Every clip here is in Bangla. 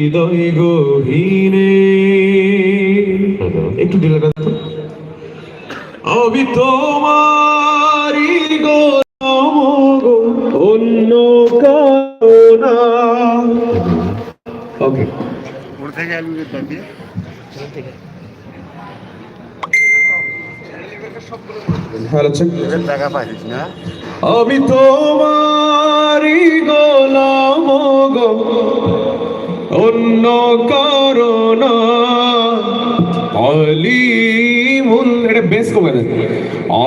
হৃদয় গহীনে। একটু ডিলে তো। আমি তোমারি গোলাম গো, অন্য কারণা। ওকে। ওর থেকে দিয়ে না। আমি তোমারি গোলাম গো অন্য কারণ আলিমুল এটা কমে দেন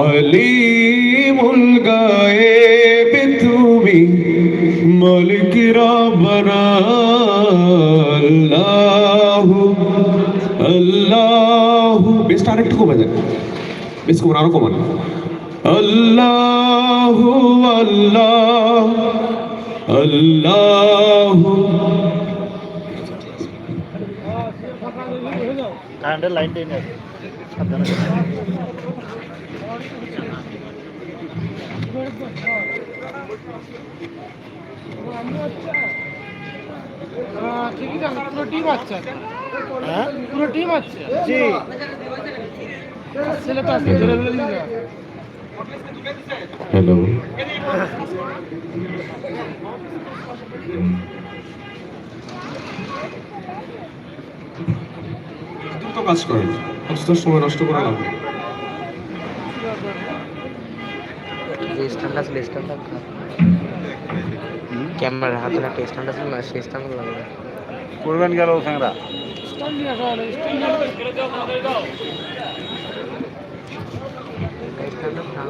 আলিমুল গায়েব তুমি মালিক রাব্বানা আল্লাহু আল্লাহু। বেশটা আরেকটু কমে দেন বেশ কমান আরও কমান আল্লাহু, আল্লাহ, আল্লাহু। কারেন্টের লাইন টেনে আছে সাবধানে পুরো টিম আছে। হ্যাঁ পুরো টিম আছে। জি। ছেলে তো আছে ছেলে বলে দিন হ্যালো দ্রুত কাজ করেন। অযথা সময় নষ্ট করা লাগবে যে স্ট্যান্ড আছে ক্যামেরার হাতে একটা স্ট্যান্ড আছে না সেই স্ট্যান্ড লাগবে করবেন গেল স্ট্যান্ড নিয়ে আসা হলো স্ট্যান্ড স্ট্যান্ডের দাম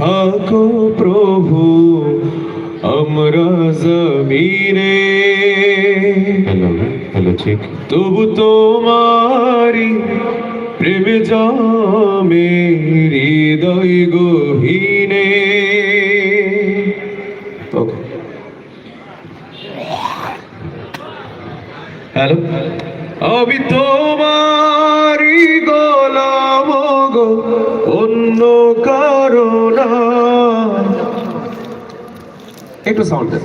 থাকো প্রভু আমরা জমিনে। হ্যালো হ্যালো ঠিক। তবু তোমারি প্রেমে জামে হৃদয় গহীনে। হ্যালো। আমি তোমারি গোলাম গো। কারণ একটু সাউন্ড দেন।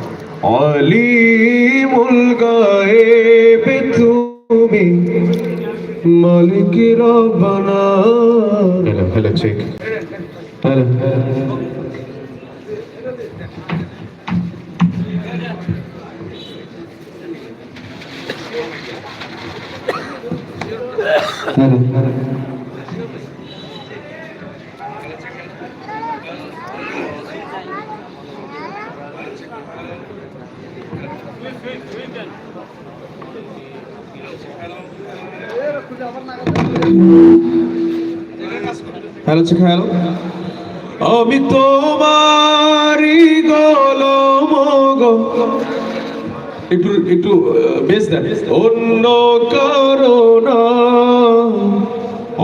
আলিমুল গায়েব তুমি মালিক রব্বানা। Hello hello check hello. Hello. Hello hello আমি তোমারি গোলম একটু একটু বেশ দেন। অন্য কারণ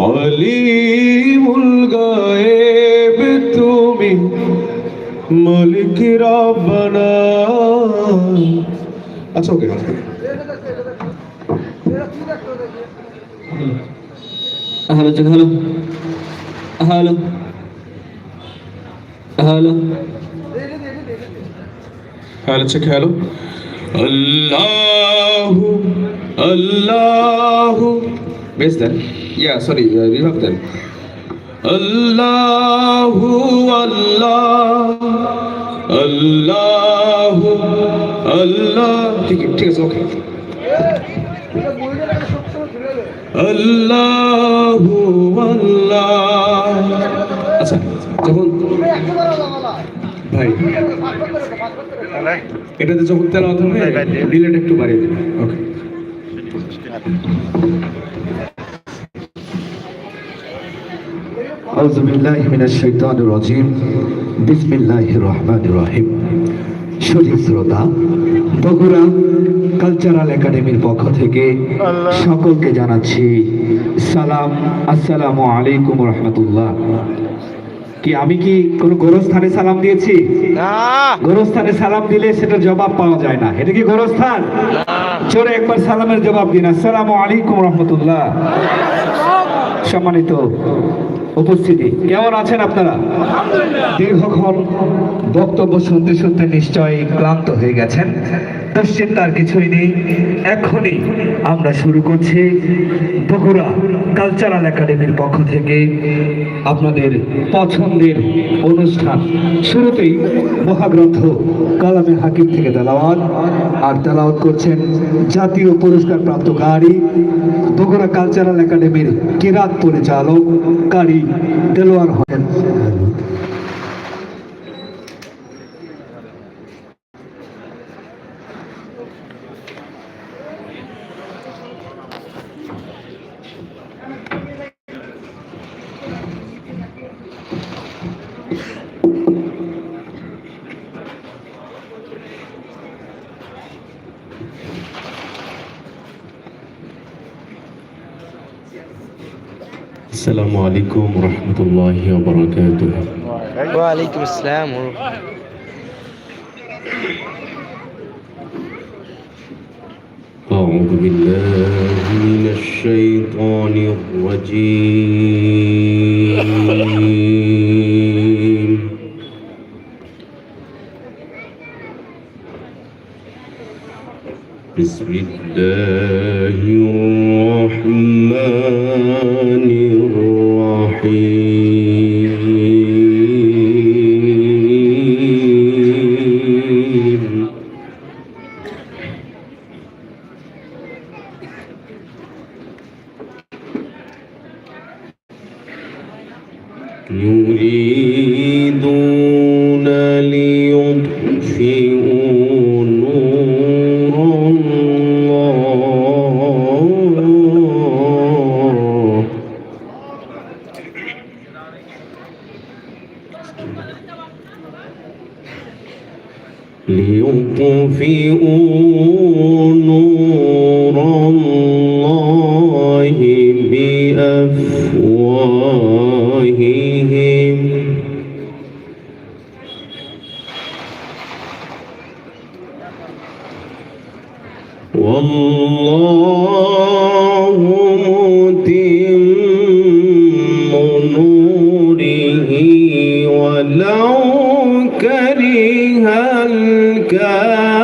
আলিমুল গায়েব তুমি, মালিক রাব্বানা। আচ্ছা okay. Hello check hello hello hello hello check hello আল্লাহু আল্লাহু বেশ দেন ইয়া সরি রিভাব দেন আল্লাহু আল্লাহ আল্লাহু আল্লাহ ঠিক ঠিক আছে ওকে আল্লাহু আল্লাহ আচ্ছা যখন ভাই তাহলে এটাতে যখন তেলাওয়াত হবে ডিলেট একটু বাড়িয়ে দেবেন ওকে أعوذ بالله من الشيطان الرجيم بسم الله الرحمن الرحيم সঠিক শ্রোতা বগুড়া কালচারাল একাডেমির পক্ষ থেকে সকলকে জানাচ্ছি সালাম আসসালামু আলাইকুম রহমতুল্লাহ। কি আমি কি কোনো গোরস্থানে সালাম দিয়েছি? গোরস্থানে সালাম দিলে সেটা জবাব পাওয়া যায় না। এটা কি গোরস্থান? চলে একবার সালামের জবাব দিন। আসসালামু আলাইকুম রহমতুল্লাহ। সম্মানিত উপস্থিতি কেমন আছেন আপনারা? দীর্ঘক্ষণ বক্তব্য শুনতে শুনতে নিশ্চয়ই ক্লান্ত হয়ে গেছেন। দুশ্চিন্তার কিছুই নেই। এখনই আমরা শুরু করছি বগুড়া কালচারাল একাডেমির পক্ষ থেকে আপনাদের পছন্দের অনুষ্ঠান। শুরুতেই মহাগ্রন্থ কালামে হাকিম থেকে তেলাওয়াত, আর তেলাওয়াত করছেন জাতীয় পুরস্কার প্রাপ্ত গাড়ি বগুড়া কালচারাল একাডেমির কিরাত পরিচালক কারি দেলোয়ার হন السلام عليكم ورحمة الله وبركاته. وعليكم السلام أعوذ بالله من الشيطان الرجيم. بسم الله الرحمن بأفواههم والله متم نوره ولو كره الكافرون.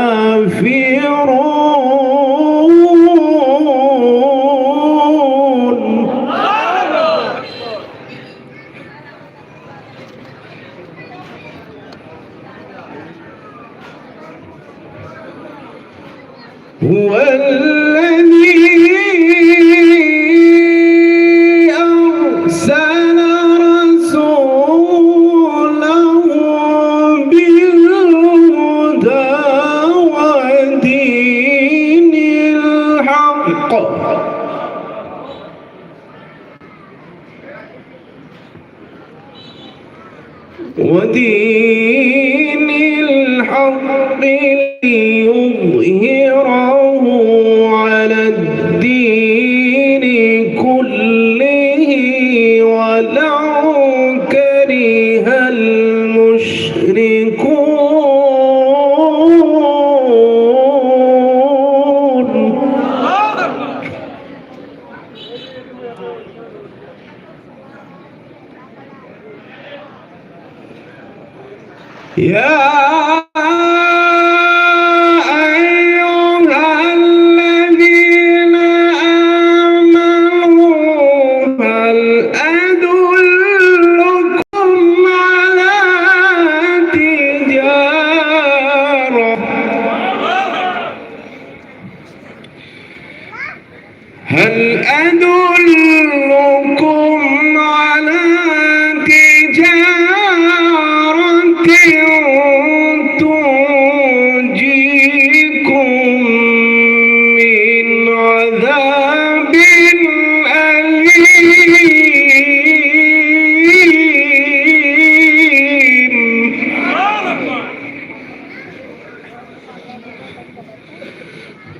Yeah.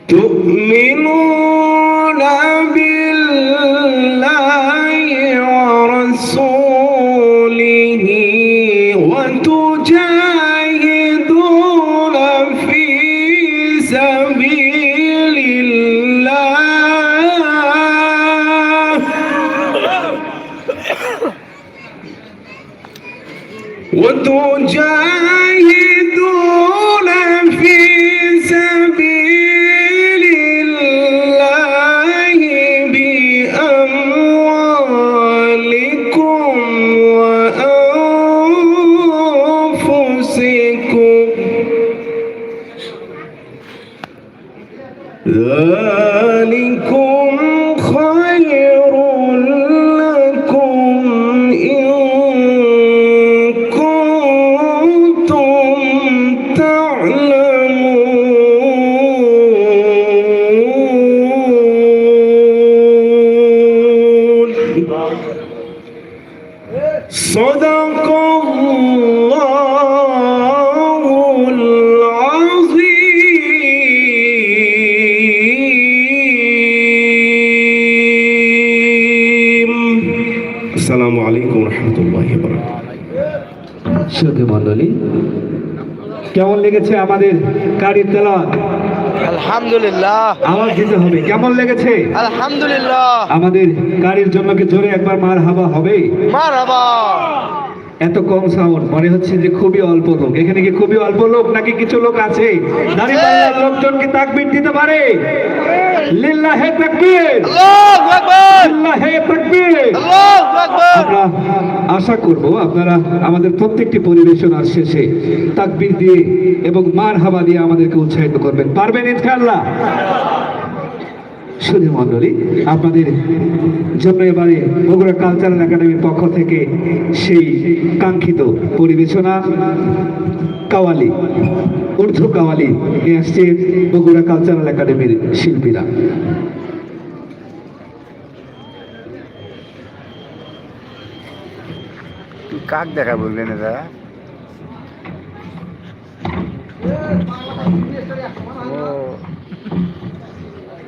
تؤمنون بالله ورسوله وتجاهدون في سبيل الله. وتجاهدون ذلكم কেমন লেগেছে আমাদের কারির তেলা আলহামদুলিল্লাহ। আওয়াজ দিতে হবে কেমন লেগেছে? আলহামদুলিল্লাহ। আমাদের গাড়ির জন্য কি জোরে একবার মার হাবা হবে মারহাবা। এত কম সাউন্ড মনে হচ্ছে যে খুবই অল্প লোক। এখানে কি খুবই অল্প লোক নাকি কিছু লোক আছে? দাঁড়িয়ে লোকজন কি তাকবীর দিতে পারে? লিল্লাহে তাকবীর। আল্লাহু আকবার। লিল্লাহে তাকবীর। আল্লাহু আকবার। আমরা আশা করব আপনারা আমাদের প্রত্যেকটি পরিবেশনার শেষে তাকবীর দিয়ে এবং মার হাবা দিয়ে আমাদেরকে উৎসাহিত করবেন। পারবেন ইনশাআল্লাহ? সুধী মণ্ডলী, আপনাদের জন্য এবারে বগুড়া কালচারাল একাডেমির পক্ষ থেকে সেই কাঙ্ক্ষিত পরিবেশনা, কাওয়ালি উর্দু কাওয়ালি নিয়ে আসছে বগুড়া কালচারাল একাডেমির শিল্পীরা। কাক দেখা বললেন এটা ভালো